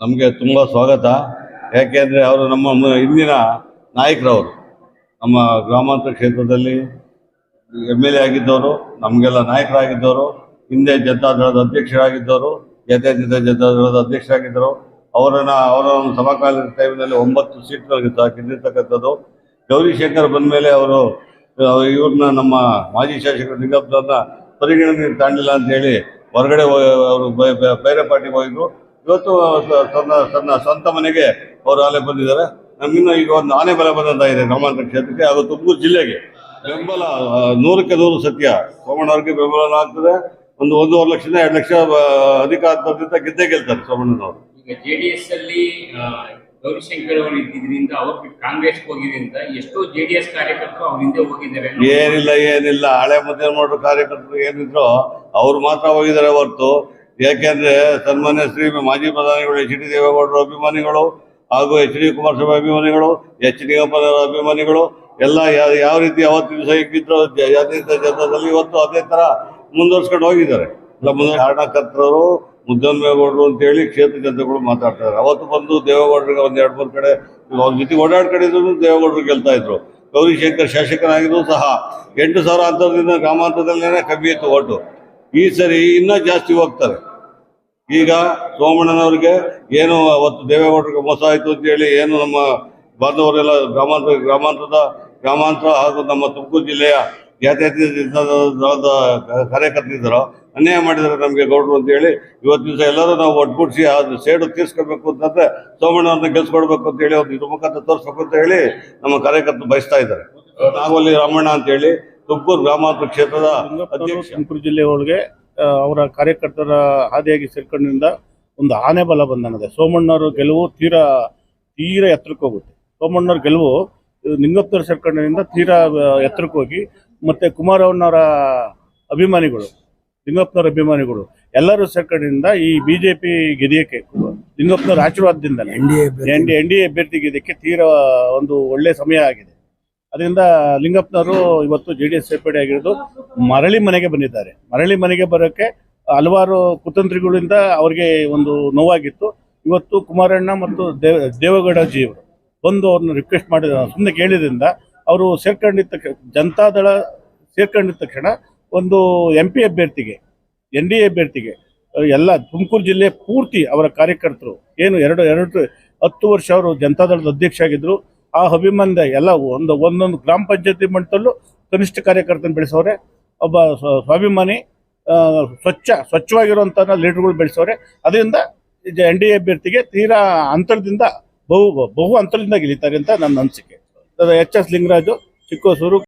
ನಮಗೆ ತುಂಬ ಸ್ವಾಗತ. ಯಾಕೆಂದ್ರೆ ಅವರು ನಮ್ಮ ಇಂದಿನ ನಾಯಕರವರು. ನಮ್ಮ ಗ್ರಾಮಾಂತರ ಕ್ಷೇತ್ರದಲ್ಲಿ ಎಂ ಎಲ್ ಎ ಆಗಿದ್ದವರು, ನಮಗೆಲ್ಲ ನಾಯಕರಾಗಿದ್ದವರು, ಹಿಂದೆ ಜನತಾದಳದ ಅಧ್ಯಕ್ಷರಾಗಿದ್ದವರು ಜಾತ್ಯತೀತ ಜನತಾದಳದ ಅಧ್ಯಕ್ಷರಾಗಿದ್ದರು ಅವರನ್ನ ಅವರ ಒಂದು ಸಮಕಾಲೀನ ಟೈಮ್ನಲ್ಲಿ ಒಂಬತ್ತು ಸೀಟ್ಗಳಿಗೆ ಸಹ ಗೆದ್ದಿರ್ತಕ್ಕಂಥದ್ದು. ಗೌರಿಶಂಕರ್ ಬಂದ ಮೇಲೆ ಅವರು ಇವ್ರನ್ನ ನಮ್ಮ ಮಾಜಿ ಶಾಸಕರು ನಿಗಮ ಪರಿಗಣನೆ ತಾಂಡಿಲ್ಲ ಅಂತ ಹೇಳಿ ಹೊರಗಡೆ ಅವರು ಬೇರೆ ಪಾರ್ಟಿಗೆ ಹೋಗಿದ್ರು. ಇವತ್ತು ತನ್ನ ತನ್ನ ಸ್ವಂತ ಮನೆಗೆ ಅವರು ಆಲೆ ಬಂದಿದ್ದಾರೆ. ನಮಗಿನ್ನು ಈಗ ಒಂದು ಆನೆ ಬಲ ಬಂದಂತಾಗಿದೆ ಗ್ರಾಮಾಂತರ ಕ್ಷೇತ್ರಕ್ಕೆ. ಅದು ತುಮಕೂರು ಜಿಲ್ಲೆಗೆ. ಬೆಂಬಲ ನೂರಕ್ಕೆ ನೂರು ಸತ್ಯ. ಸೋಮಣ್ಣವ್ರಿಗೆ ಬೆಂಬಲ ಆಗ್ತದೆ. ಒಂದು ಒಂದೂವರೆ ಲಕ್ಷದಿಂದ ಎರಡು ಲಕ್ಷ ಅಧಿಕ ಗೆದ್ದೇ ಗೆಲ್ತಾರೆ ಸೋಮಣ್ಣನವರು. ಗೌರಿಶಂಕರ್ ಅವರು ಇದ್ದಿದ್ರಿಂದ ಅವರು ಕಾಂಗ್ರೆಸ್ ಹೋಗಿದ್ರಿಂದ ಎಷ್ಟೋ ಜೆ ಡಿ ಎಸ್ ಕಾರ್ಯಕರ್ತರು ಅವ್ರ ಹಿಂದೆ ಹೋಗಿದ್ದಾರೆ ಏನಿಲ್ಲ ಏನಿಲ್ಲ. ಹಳೆ ಮುದ್ದೆ ಮಾಡಿದ್ರು ಕಾರ್ಯಕರ್ತರು ಏನಿದ್ರು ಅವ್ರು ಮಾತ್ರ ಹೋಗಿದ್ದಾರೆ ಹೊರತು. ಯಾಕೆಂದ್ರೆ ಸನ್ಮಾನ್ಯ ಶ್ರೀ ಮಾಜಿ ಪ್ರಧಾನಿಗಳು ಎಚ್ ಡಿ ದೇವೇಗೌಡರ ಅಭಿಮಾನಿಗಳು ಹಾಗೂ ಎಚ್ ಡಿ ಕುಮಾರಸ್ವಾಮಿ ಅಭಿಮಾನಿಗಳು, ಎಚ್ ಡಿ ಅಭಿಮಾನಿಗಳು, ಎಲ್ಲ ಯಾವ ರೀತಿ ಅವತ್ತು ದಿವಸ ಇಟ್ಟಿದ್ರು ಜಾತ್ಯತೀತ ಜನತಾದಲ್ಲಿ ಇವತ್ತು ಅದೇ ತರ ಮುಂದುವರ್ಸ್ಕೊಂಡು ಹೋಗಿದ್ದಾರೆ. ಇಲ್ಲ ಮುಂದೆ ಅಂತ ಮುದ್ದನ್ಮೇಗೌಡರು ಅಂತೇಳಿ ಕ್ಷೇತ್ರ ಜನತೆಗಳು ಮಾತಾಡ್ತಾರೆ ಅವತ್ತು ಬಂದು ದೇವೇಗೌಡರಿಗೆ ಒಂದೆರಡು ಎರಡು ಮೂರು ಕಡೆ ಅವ್ರ ಜೊತೆ ಓಡಾಡ್ಕೊಂಡಿದ್ರು, ದೇವೇಗೌಡರು ಗೆಲ್ತಾ ಇದ್ರು. ಗೌರಿಶಂಕರ್ ಶಾಸಕರಾಗಿದ್ರು ಸಹ. ಎಂಟು ಸಾವಿರ ಅಂತರದಿಂದ ಗ್ರಾಮಾಂತರದಲ್ಲೇ ಕಮ್ಮಿ ಇತ್ತು ಓಟು. ಈ ಸರಿ ಇನ್ನೂ ಜಾಸ್ತಿ ಹೋಗ್ತಾರೆ. ಈಗ ಸೋಮಣ್ಣನವ್ರಿಗೆ ಏನು ಅವತ್ತು ದೇವೇಗೌಡರಿಗೆ ಮೋಸ ಆಯಿತು ಅಂತೇಳಿ ಏನು ನಮ್ಮ ಬಾಂಧವರೆಲ್ಲ ಗ್ರಾಮಾಂತರ, ಗ್ರಾಮಾಂತರದ, ಗ್ರಾಮಾಂತರ ಹಾಗೂ ನಮ್ಮ ತುಮಕೂರು ಜಿಲ್ಲೆಯ ಜಾತ್ಯತೀತ ದಳದ ಅನ್ಯಾಯ ಮಾಡಿದ್ದಾರೆ ನಮಗೆ ಗೌಡರು ಅಂತ ಹೇಳಿ ಇವತ್ತು ದಿವಸ ಎಲ್ಲರೂ ನಾವು ಒಟ್ಟುಗೂಡಿಸಿ ಅದು ಸೇಡು ತೀರ್ಸ್ಕೊಬೇಕು ಅಂತಂದ್ರೆ ಸೋಮಣ್ಣವ್ರನ್ನ ಗೆಲ್ಸ್ಕೊಡ್ಬೇಕು ಅಂತ ಹೇಳಿ ಅವ್ರು ಇದ್ರ ಮುಖಾಂತರ ತೋರಿಸ್ಬೇಕು ಅಂತ ಹೇಳಿ ನಮ್ಮ ಕಾರ್ಯಕರ್ತರು ಬಯಸ್ತಾ ಇದ್ದಾರೆ. ನಾಗವಲ್ಲಿ ರಾಮಣ್ಣ ಅಂತೇಳಿ ತುಮಕೂರು ಗ್ರಾಮಾಂತರ ಕ್ಷೇತ್ರದ ಅಧ್ಯಕ್ಷ. ತುಮಕೂರು ಜಿಲ್ಲೆ ಒಳಗೆ ಅವರ ಕಾರ್ಯಕರ್ತರ ಹಾದಿಯಾಗಿ ಸೇರ್ಕೊಂಡಿಂದ ಒಂದು ಆನೆ ಬಲ ಬಂದನದೆ ಸೋಮಣ್ಣವ್ರ ಗೆಲುವು ತೀರಾ ತೀರಾ ಎತ್ತರಕ್ಕೆ ಹೋಗುತ್ತೆ. ಸೋಮಣ್ಣವ್ರ ಗೆಲುವು ನಿಂಗಪ್ಪನವ್ರ ಸೇರ್ಕೊಂಡಿಂದ ತೀರಾ ಎತ್ತರಕ್ಕೆ ಹೋಗಿ, ಮತ್ತೆ ಕುಮಾರವ್ವನವರ ಅಭಿಮಾನಿಗಳು ಲಿಂಗಪ್ಪನವರ ಅಭಿಮಾನಿಗಳು ಎಲ್ಲರೂ ಸೇರ್ಕಡೆಯಿಂದ ಈ ಬಿಜೆಪಿ ಗೆದಿಯಕ್ಕೆ ಲಿಂಗಪ್ಪನವರ ಆಶೀರ್ವಾದದಿಂದ ಎನ್ ಡಿ ಎನ್ ಡಿ ಅಭ್ಯರ್ಥಿ ಗೆದಕ್ಕೆ ತೀರ ಒಂದು ಒಳ್ಳೆ ಸಮಯ ಆಗಿದೆ. ಅದರಿಂದ ಲಿಂಗಪ್ಪನವರು ಇವತ್ತು ಜೆ ಡಿ ಎಸ್ ಸೇರ್ಪಡೆ ಆಗಿರೋದು ಮರಳಿ ಮನೆಗೆ ಬಂದಿದ್ದಾರೆ. ಮರಳಿ ಮನೆಗೆ ಬರೋಕ್ಕೆ ಹಲವಾರು ಕುತಂತ್ರಿಗಳಿಂದ ಅವ್ರಿಗೆ ಒಂದು ನೋವಾಗಿತ್ತು. ಇವತ್ತು ಕುಮಾರಣ್ಣ ಮತ್ತು ದೇವ ದೇವೇಗೌಡಜಿ ಅವರು ಬಂದು ಅವ್ರನ್ನ ರಿಕ್ವೆಸ್ಟ್ ಮಾಡಿದ ಸುಮ್ಮನೆ ಕೇಳಿದ್ರಿಂದ ಅವರು ಸೇರ್ಕೊಂಡಿದ್ದ ಜನತಾದಳ ಸೇರ್ಕೊಂಡಿದ್ದ ತಕ್ಷಣ ಒಂದು ಎಂ ಪಿ ಅಭ್ಯರ್ಥಿಗೆ ಎನ್ ಡಿ ಎ ಅಭ್ಯರ್ಥಿಗೆ ಎಲ್ಲ ತುಮಕೂರು ಜಿಲ್ಲೆ ಪೂರ್ತಿ ಅವರ ಕಾರ್ಯಕರ್ತರು, ಏನು ಎರಡು ಎರಡು ಹತ್ತು ವರ್ಷ ಅವರು ಜನತಾದಳದ ಅಧ್ಯಕ್ಷ ಆಗಿದ್ರು. ಆ ಅಭಿಮಾನದ ಎಲ್ಲ ಒಂದು, ಒಂದೊಂದು ಗ್ರಾಮ ಪಂಚಾಯತಿ ಮಟ್ಟದಲ್ಲೂ ಕನಿಷ್ಠ ಕಾರ್ಯಕರ್ತನ ಬೆಳೆಸೋರೆ. ಒಬ್ಬ ಸ್ವಾಭಿಮಾನಿ ಸ್ವಚ್ಛ ಸ್ವಚ್ಛವಾಗಿರುವಂಥ ಲೀಡರ್ಗಳು ಬೆಳೆಸೋರೆ. ಅದರಿಂದ ಎನ್ ಡಿ ಎ ಅಭ್ಯರ್ಥಿಗೆ ತೀರಾ ಅಂತರದಿಂದ ಬಹು ಬಹು ಅಂತರದಿಂದ ಗೆಲ್ಲುತ್ತಾರೆ ಅಂತ ನನ್ನ ಅನಿಸಿಕೆ. H S Lingaraju, ಚಿಕ್ಕೋಸೂರು